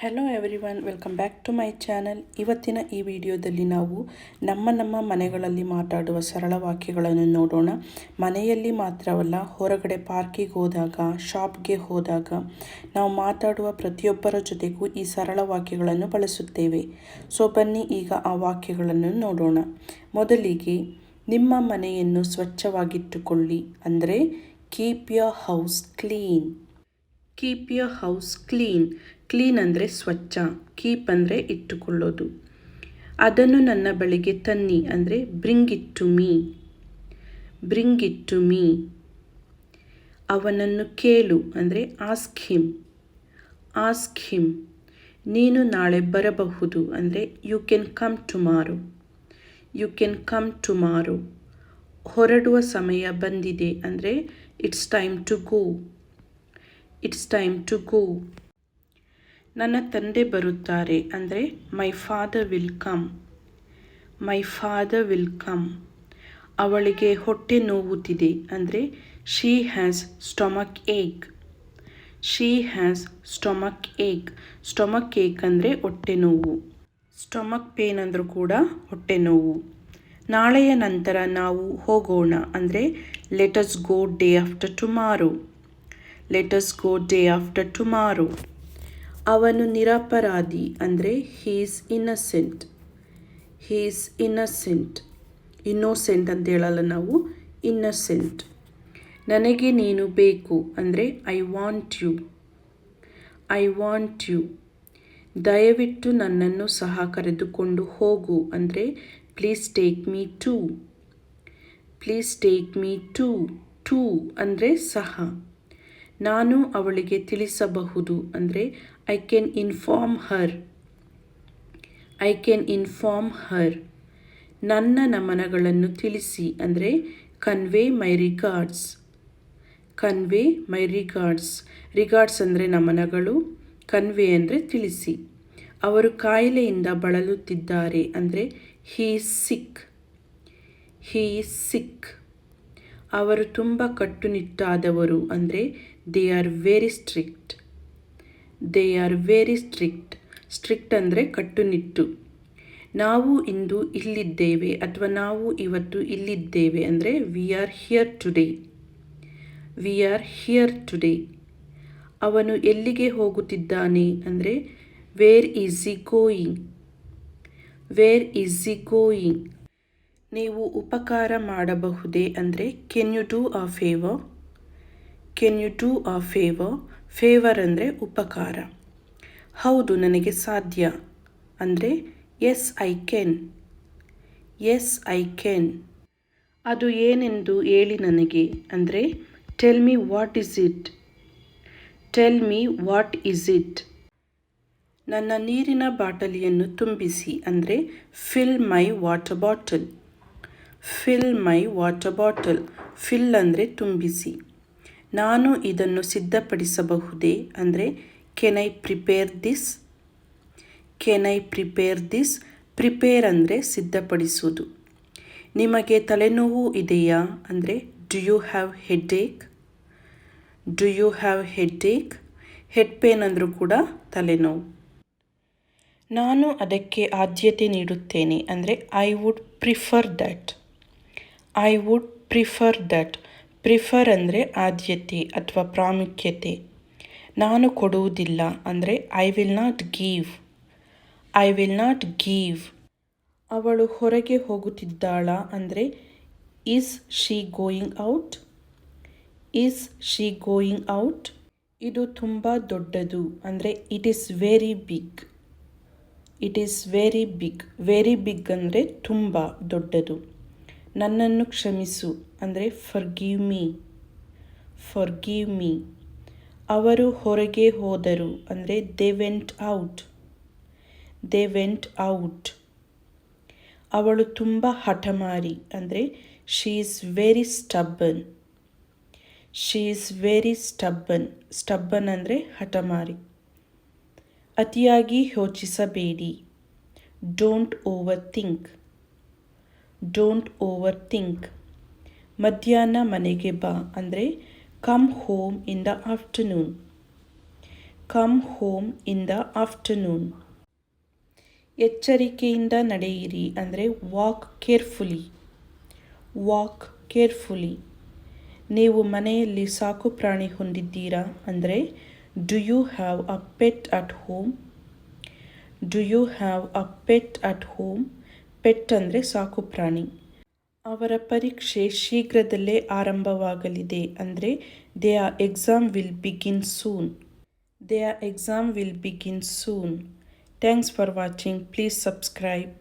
Hello everyone welcome back to my channel ಇವತ್ತಿನ ಈ ವಿಡಿಯೋದಲ್ಲಿ ನಾವು ನಮ್ಮ ನಮ್ಮ ಮನೆಗಳಲ್ಲಿ ಮಾತಾಡುವ ಸರಳ ವಾಕ್ಯಗಳನ್ನು ನೋಡೋಣ. ಮನೆಯಲ್ಲಿ ಮಾತ್ರವಲ್ಲ, ಹೊರಗಡೆ ಪಾರ್ಕಿಗೆ ಹೋದಾಗ, ಶಾಪ್ಗೆ ಹೋದಾಗ ನಾವು ಮಾತಾಡುವ ಪ್ರತಿಯೊಬ್ಬರ ಜೊತೆಗೂ ಈ ಸರಳ ವಾಕ್ಯಗಳನ್ನು ಬಳಸುತ್ತೇವೆ. ಸೊ ಬನ್ನಿ ಈಗ ಆ ವಾಕ್ಯಗಳನ್ನು ನೋಡೋಣ. ಮೊದಲಿಗೆ, ನಿಮ್ಮ ಮನೆಯನ್ನು ಸ್ವಚ್ಛವಾಗಿಟ್ಟುಕೊಳ್ಳಿ. ಅಂದರೆ keep your house clean keep your house clean clean ಅಂದರೆ ಸ್ವಚ್ಛ, ಕೀಪ್ ಅಂದರೆ ಇಟ್ಟುಕೊಳ್ಳೋದು. ಅದನ್ನು ನನ್ನ ಬಳಿಗೆ ತನ್ನಿ ಅಂದರೆ bring it to me. Bring it to me. ಅವನನ್ನು ಕೇಳು ಅಂದರೆ ಆಸ್ಕ್ ಹಿಮ್. Ask him. ನೀನು ನಾಳೆ ಬರಬಹುದು ಅಂದರೆ you can come tomorrow. You can come tomorrow. ಹೊರಡುವ ಸಮಯ ಬಂದಿದೆ ಅಂದರೆ it's time to go. It's time to go. ನನ್ನ ತಂದೆ ಬರುತ್ತಾರೆ ಅಂದರೆ my father will come my father will come ಅವಳಿಗೆ ಹೊಟ್ಟೆ ನೋವುತ್ತಿದೆ ಅಂದರೆ she has stomach ache she has stomach ache stomach ache ಅಂದರೆ ಹೊಟ್ಟೆ ನೋವು. ಸ್ಟೊಮಕ್ ಪೇನ್ ಅಂದರೂ ಕೂಡ ಹೊಟ್ಟೆ ನೋವು. ನಾಳೆಯ ನಂತರ ನಾವು ಹೋಗೋಣ ಅಂದರೆ let's go day after tomorrow let's go day after tomorrow ಅವನು ನಿರಪರಾಧಿ ಅಂದರೆ he's innocent he's innocent innocent ಅಂತ ಹೇಳಲ್ಲ ನಾವು. ಇನ್ನಸೆಂಟ್ ನನಗೆ ನೀನು ಬೇಕು ಅಂದರೆ I want you I want you ದಯವಿಟ್ಟು ನನ್ನನ್ನು ಸಹ ಕರೆದುಕೊಂಡು ಹೋಗು ಅಂದರೆ please take me too please take me too too ಅಂದರೆ ಸಹ. ನಾನು ಅವಳಿಗೆ ತಿಳಿಸಬಹುದು ಅಂದರೆ I can inform her I can inform her ನನ್ನ ನಮನಗಳನ್ನು ತಿಳಿಸಿ ಅಂದರೆ convey my regards convey my regards regards ಅಂದರೆ ನಮನಗಳು. ಕನ್ವೆ ಅಂದರೆ ತಿಳಿಸಿ. ಅವರು ಕಾಯಿಲೆಯಿಂದ ಬಳಲುತ್ತಿದ್ದಾರೆ ಅಂದರೆ ಹೀ ಸಿಕ್ ಹೀ ಸಿಕ್ ಅವರು ತುಂಬ ಕಟ್ಟುನಿಟ್ಟಾದವರು ಅಂದರೆ they are very strict they are very strict strict ಅಂದರೆ ಕಟ್ಟುನಿಟ್ಟು. ನಾವು ಇಂದು ಇಲ್ಲಿದ್ದೇವೆ ಅಥವಾ ನಾವು ಇವತ್ತು ಇಲ್ಲಿದ್ದೇವೆ ಅಂದರೆ we are here today we are here today ಅವನು ಎಲ್ಲಿಗೆ ಹೋಗುತ್ತಿದ್ದಾನೆ ಅಂದರೆ where is he going where is he going ನೀವು ಉಪಕಾರ ಮಾಡಬಹುದೇ ಅಂದರೆ can you do a favour can you do a favour favour ಅಂದರೆ ಉಪಕಾರ. ಹೌದು, ನನಗೆ ಸಾಧ್ಯ. ಅಂದರೆ yes I can yes I can ಅದು ಏನೆಂದು ಹೇಳಿ ನನಗೆ. ಅಂದರೆ tell me what is it tell me what is it ನನ್ನ ನೀರಿನ ಬಾಟಲಿಯನ್ನು ತುಂಬಿಸಿ. ಅಂದರೆ fill my water bottle fill my water bottle fill ಅಂದರೆ ತುಂಬಿಸಿ. ನಾನು ಇದನ್ನು ಸಿದ್ಧಪಡಿಸಬಹುದೇ? ಅಂದರೆ can I prepare this can I prepare this prepare ಅಂದರೆ ಸಿದ್ಧಪಡಿಸುವುದು. ನಿಮಗೆ ತಲೆನೋವು ಇದೆಯಾ? ಅಂದರೆ do you have headache do you have headache head pain ಅಂದರೂ ಕೂಡ ತಲೆನೋವು. ನಾನು ಅದಕ್ಕೆ ಆದ್ಯತೆ ನೀಡುತ್ತೇನೆ. ಅಂದರೆ I would prefer that I would prefer that prefer ಅಂದರೆ ಆದ್ಯತೆ ಅಥವಾ ಪ್ರಾಮುಖ್ಯತೆ. ನಾನು ಕೊಡುವುದಿಲ್ಲ ಅಂದರೆ I will not give I will not give ಅವಳು ಹೊರಗೆ ಹೋಗುತ್ತಿದ್ದಾಳ ಅಂದರೆ is she going out is she going out ಇದು ತುಂಬ ದೊಡ್ಡದು ಅಂದರೆ it is very big it is very big very big ಅಂದರೆ ತುಂಬ ದೊಡ್ಡದು. ನನ್ನನ್ನು ಕ್ಷಮಿಸು. ಅಂದರೆ ಫರ್ಗಿವ್ ಮೀ ಫರ್ಗಿವ್ ಮೀ ಅವರು ಹೊರಗೆ ಹೋದರು. ಅಂದರೆ they went out they went out ಅವಳು ತುಂಬ ಹಠಮಾರಿ. ಅಂದರೆ she is very stubborn she is very stubborn stubborn ಅಂದರೆ, ಹಠಮಾರಿ. ಅತಿಯಾಗಿ ಯೋಚಿಸಬೇಡಿ. Don't over think don't over think ಮಧ್ಯಾಹ್ನ ಮನೆಗೆ ಬಾ ಅಂದರೆ come home in the afternoon come home in the afternoon ಎಚ್ಚರಿಕೆಯಿಂದ ನಡೆಯಿರಿ ಅಂದರೆ ವಾಕ್ ಕೇರ್ಫುಲಿ ವಾಕ್ ಕೇರ್ಫುಲಿ ನೀವು ಮನೆಯಲ್ಲಿ ಸಾಕು ಪ್ರಾಣಿ ಹೊಂದಿದ್ದೀರಾ ಅಂದರೆ do you have a pet at home do you have a pet at home pet ಅಂದರೆ ಸಾಕು ಪ್ರಾಣಿ. ಅವರ ಪರೀಕ್ಷೆ ಶೀಘ್ರದಲ್ಲೇ ಆರಂಭವಾಗಲಿದೆ ಅಂದರೆ the exam will begin soon. The exam will begin soon. Thanks for watching. Please subscribe.